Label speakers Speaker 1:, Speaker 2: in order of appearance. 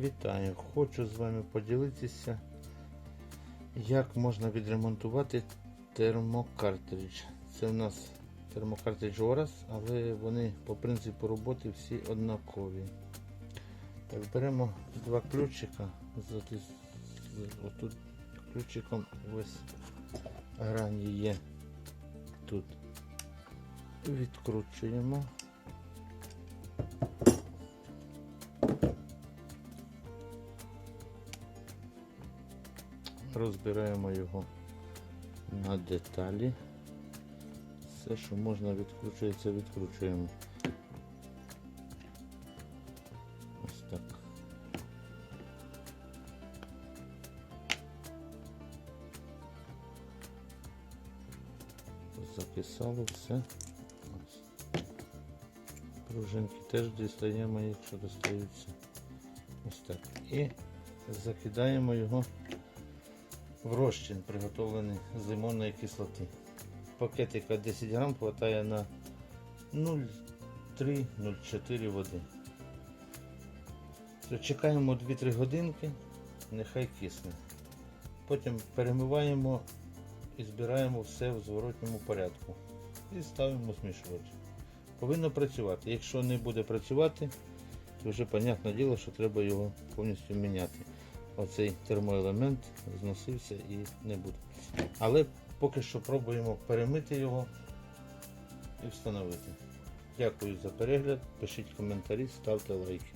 Speaker 1: Вітаю! Хочу з вами поділитися, як можна відремонтувати термокартридж. Це в нас термокартридж Орас, але вони по принципу роботи всі однакові. Так, беремо два ключика. Отут ключиком ось грані є тут. Відкручуємо. Розбираємо його на деталі. Все, що можна відкручується, відкручуємо. Ось так. Закисало все. Пружинки теж дістаємо, якщо достаються. Ось так. І закидаємо його в розчин, приготовлений з лимонної кислоти. Пакетика 10 грам хватає на 0,3-0,4 води. Чекаємо 2-3 годинки, нехай кисне. Потім перемиваємо і збираємо все в зворотньому порядку. І ставимо змішувати. Повинно працювати. Якщо не буде працювати, то вже понятне діло, що треба його повністю міняти оцей термоелемент зносився і не буде. Але поки що пробуємо перемити його і встановити. Дякую за перегляд, пишіть коментарі, ставте лайки.